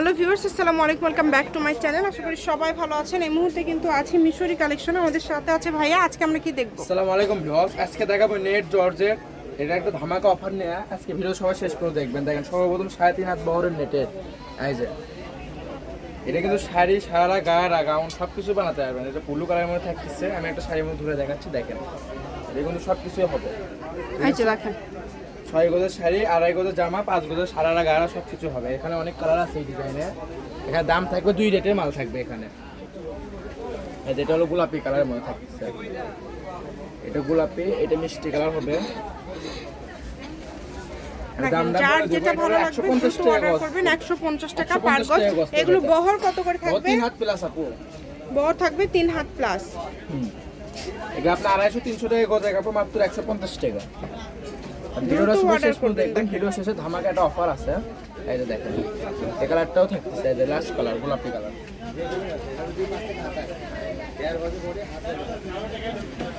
Hello viewers আসসালামু আলাইকুম welcome back to my channel. আশা করি সবাই ভালো আছেন। এই মুহূর্তে কিন্তু আছে মিশরি কালেকশন। আমাদের সাথে আছে ভাইয়া আজকে আমরা কি দেখব? আসসালামু আলাইকুম ভিউয়ার্স আজকে দেখাবো নেট জর্জের এটা একটা ধামাকা অফার নেয়া। আজকে ভিডিও সবাই শেষ পর্যন্ত দেখবেন। দেখেন সর্বপ্রথম সাড়ে তিন হাত বহরের নেটের এই যে এটা কিন্তু শাড়ি সারা গায়ের গাউন সব কিছু বানাতে পারবেন। এটা ব্লু কালারের মধ্যে থাকতেছে। আমি একটা শাড়ির মধ্যে ধরে দেখাচ্ছি দেখেন। এটা কিন্তু সব কিছুই হবে। এই যে দেখেন ছয় গজের শাড়ি আড়াই গজের জামা পাঁচ গজের সারারা গাড়া সব কিছু হবে। এখানে অনেক কালার আছে এই ডিজাইনে এখানে দাম থাকবে দুই রেটের মাল থাকবে এখানে। এই যে এটা হলো গোলাপি কালারের মধ্যে থাকতেছে। এটা গোলাপি এটা মিষ্টি কালার হবে। দাম দাম যার বলে যেটা ভালো লাগবে 150 টাকা অর্ডার করবেন একশো পঞ্চাশ টাকা 150 পার গজ। এগুলো বহর কত করে থাকবে? তিন হাত প্লাস আপু। বহর থাকবে তিন হাত প্লাস আপনার আড়াইশো তিনশো টাকা গজ মাত্র একশো পঞ্চাশ টাকা। ভিডিওটা শেষ ভিডিও শেষে ধামাকা একটা অফার আছে। এই যে দেখেন এই কালারটাও থাকতেছে এই যে লাস্ট কালার গোলাপি কালার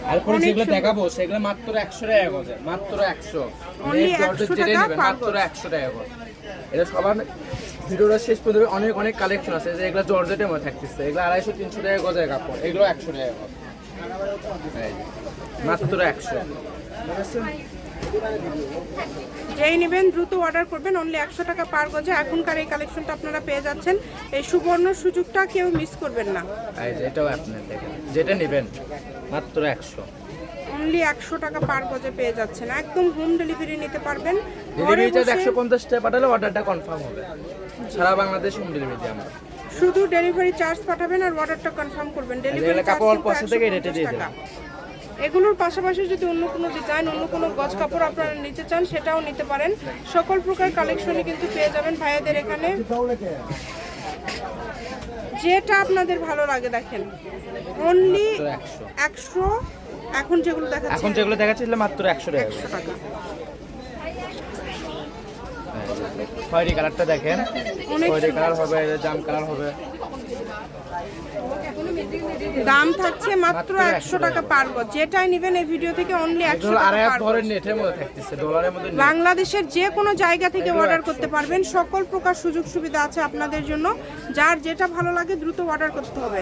আর পরে যেগুলো দেখাবো সেগুলো মাত্র একশো টাকা গজে মাত্র একশো। Only জর্জেট 100 যেটাই নেবেন, মাত্র গজ। একশো টাকা গজ। এটা সবার ভিডিওটা শেষ পর্যন্ত অনেক অনেক কালেকশন আছে। যে এগুলো জর্জেটের মধ্যে থাকতেছে এগুলো আড়াইশো তিনশো টাকা গজের কাপড় এগুলো একশো টাকা গজ। মাত্র একশো। ঠিক আছে যেই নেবেন দ্রুত অর্ডার করবেন। অনলি একশো টাকা পার গজে। এখনকার এই কালেকশনটা আপনারা পেয়ে যাচ্ছেন। এই সুবর্ণ সুযোগটা কেউ মিস করবেন না। এটাও আপনার দেখেন। যেটা নেবেন মাত্র একশো। অনলি একশো টাকা পার গজে পেয়ে যাচ্ছেন। একদম হোম ডেলিভারি নিতে পারবেন। ডেলিভারি চার্জ একশো পঞ্চাশ টাকা পাঠালে অর্ডারটা কনফার্ম হবে। সারা বাংলাদেশ হোম ডেলিভারি আমরা। শুধু ডেলিভারি চার্জ পাঠাবেন আর অর্ডারটা কনফার্ম করবেন। ডেলিভারি চার্জ অল্প আছে থেকে রেটে দিয়ে টাকা। এগুলোর পাশাপাশি যদি অন্য কোনো ডিজাইন অন্য কোনো গজ কাপড় আপনারা নিতে চান সেটাও নিতে পারেন। সকল প্রকার কালেকশনই কিন্তু পেয়ে যাবেন ভাইয়াদের এখানে। যেটা আপনাদের ভালো লাগে দেখেন। অনলি একশো। এখন যেগুলো দেখা এখন যেগুলো দেখাচ্ছিল মাত্র একশো একশো টাকা। খয়েরি কালারটা দেখেন। খয়েরি কালার হবে জাম কালার হবে। দাম থাকছে মাত্র একশো 100 টাকা পার গজ যেটাই নেবেন এই ভিডিও থেকে অনলি একশো বাংলাদেশের যে কোনো জায়গা থেকে অর্ডার করতে পারবেন। সকল প্রকার সুযোগ সুবিধা আছে আপনাদের জন্য। যার যেটা ভালো লাগে দ্রুত অর্ডার করতে হবে।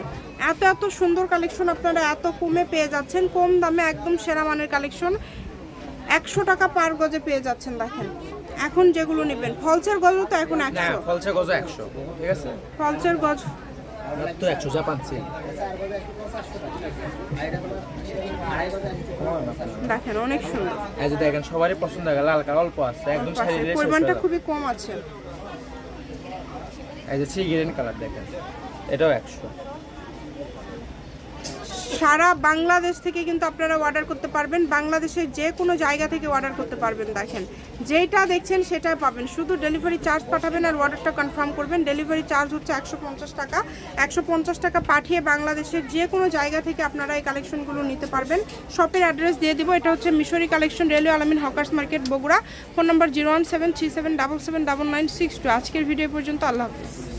এত এত সুন্দর কালেকশন আপনারা এত কমে পেয়ে যাচ্ছেন। কম দামে একদম সেরা মানের কালেকশন একশো টাকা পার গজে পেয়ে যাচ্ছেন দেখেন। এখন যেগুলো নেবেন ফলসের গজও তো এখন একশো। ফলসে গজ একশো ঠিক আছে? ফলসের গজ মাত্র একশো জাপান সিল দেখেন অনেক সুন্দর। এই যে দেখেন সবারই পছন্দ হবে লাল কালার অল্প আছে একদম শাড়ি দিলে শেষ হয়ে পরিমাণটা খুবই কম আছে। এই যে সি গ্রিন কালার দেখেন এটাও একশো। সারা বাংলাদেশ থেকে কিন্তু আপনারা অর্ডার করতে পারবেন। বাংলাদেশের যে কোনো জায়গা থেকে অর্ডার করতে পারবেন, দেখেন। যেটা দেখছেন সেটাই পাবেন। শুধু ডেলিভারি চার্জ পাঠাবেন আর অর্ডারটা কনফার্ম করবেন। ডেলিভারি চার্জ হচ্ছে একশো পঞ্চাশ টাকা। একশো পঞ্চাশ টাকা পাঠিয়ে বাংলাদেশের যে কোনো জায়গা থেকে আপনারা এই কালেকশনগুলো নিতে পারবেন। শপের অ্যাড্রেস দিয়ে দিব। এটা হচ্ছে Mishri collection railway Alamin hawkers market Bogura. Phone number zero one seven three seven double seven double nine six two আজকের ভিডিও পর্যন্ত। আল্লাহ হাফিজ।